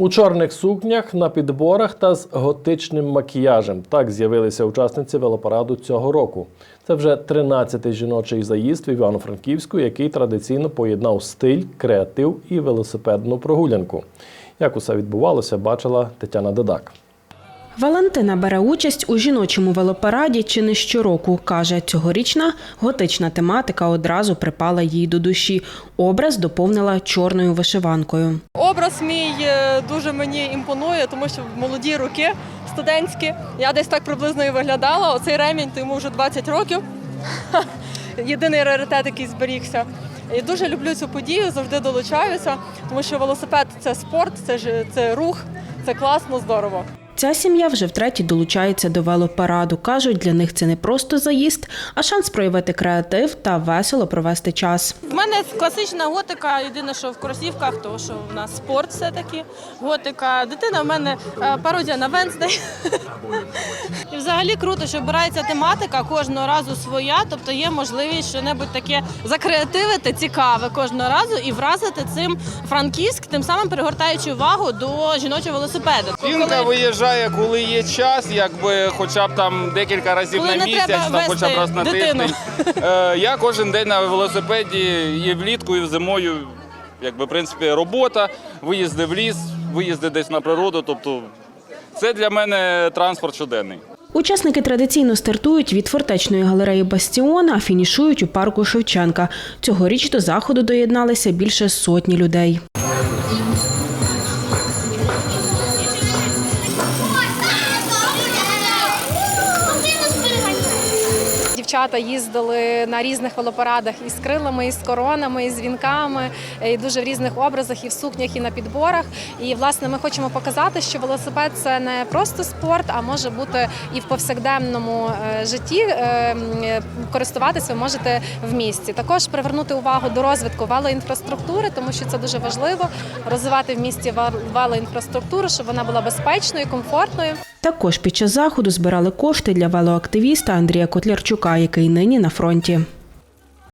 У чорних сукнях на підборах та з готичним макіяжем. Так з'явилися учасниці велопараду цього року. Це вже 13-й жіночий заїзд в Івано-Франківську, який традиційно поєднав стиль, креатив і велосипедну прогулянку. Як усе відбувалося, бачила Тетяна Дедак. Валентина бере участь у жіночому велопараді чи не щороку. Каже, цьогорічна готична тематика одразу припала їй до душі. Образ доповнила чорною вишиванкою. Образ мій е, дуже мені імпонує, тому що молоді роки студентські. Я десь так приблизно і виглядала. Оцей ремінь, то йому вже 20 років. Єдиний раритет, який зберігся. І дуже люблю цю подію, завжди долучаюся, тому що велосипед це спорт, це це рух, це класно, здорово. Ця сім'я вже втретє долучається до велопараду. Кажуть, для них це не просто заїзд, а шанс проявити креатив та весело провести час. В мене класична готика, єдине, що в кросівках, тому що в нас спорт все-таки. Готика. Дитина в мене е, пародія на Венсдей. І взагалі круто, що обирається тематика кожного разу своя, тобто є можливість щось таке закреативити цікаве кожного разу і вразити цим Франківськ, тим самим перегортаючи увагу до жіночого велосипеду. Жінка виїжджає, коли є час, якби хоча б там декілька разів Коли на місяць, там хоча б раз на дитину. тиждень. Е, я кожен день на велосипеді і влітку, і зимою. Якби, в принципі, робота, виїзди в ліс, виїзди десь на природу. Тобто це для мене транспорт щоденний. Учасники традиційно стартують від фортечної галереї Бастіон, а фінішують у парку Шевченка. Цьогоріч до заходу доєдналися більше сотні людей. Дівчата їздили на різних велопарадах із крилами, і з коронами, і з вінками, і дуже в різних образах, і в сукнях, і на підборах. І власне ми хочемо показати, що велосипед це не просто спорт, а може бути і в повсякденному е, житті. Е, Користуватися ви можете в місті. Також привернути увагу до розвитку велоінфраструктури, тому що це дуже важливо розвивати в місті вел- велоінфраструктуру, щоб вона була безпечною, комфортною. Також під час заходу збирали кошти для велоактивіста Андрія Котлярчука, який нині на фронті.